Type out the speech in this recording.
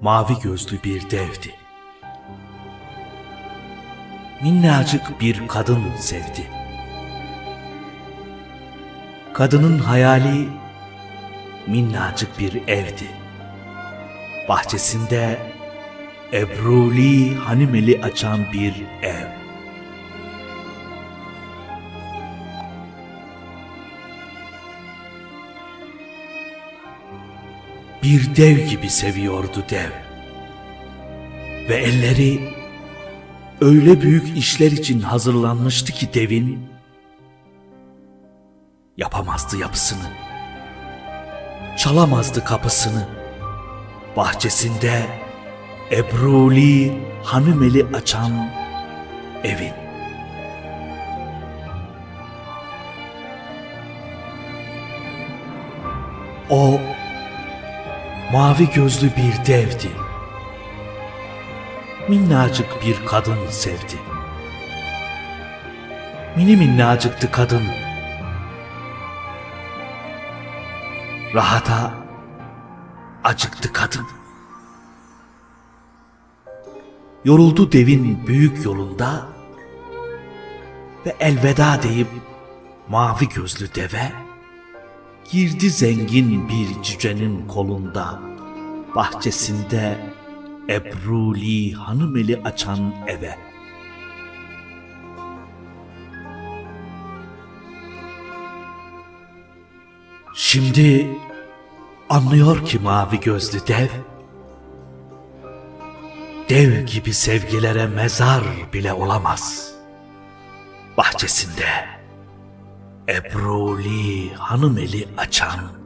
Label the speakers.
Speaker 1: mavi gözlü bir devdi. Minnacık bir kadın sevdi. Kadının hayali minnacık bir evdi. Bahçesinde ebruli hanimeli açan bir ev. Bir dev gibi seviyordu dev. Ve elleri öyle büyük işler için hazırlanmıştı ki devin yapamazdı yapısını. Çalamazdı kapısını. Bahçesinde ebruli hanımeli açan evin. O mavi gözlü bir devdi. Minnacık bir kadın sevdi. Mini minnacıktı kadın. Rahata acıktı kadın. Yoruldu devin büyük yolunda ve elveda deyip mavi gözlü deve girdi zengin bir cücenin kolunda bahçesinde ebruli hanımeli açan eve. Şimdi anlıyor ki mavi gözlü dev, dev gibi sevgilere mezar bile olamaz. Bahçesinde Ebruli hanımeli açan.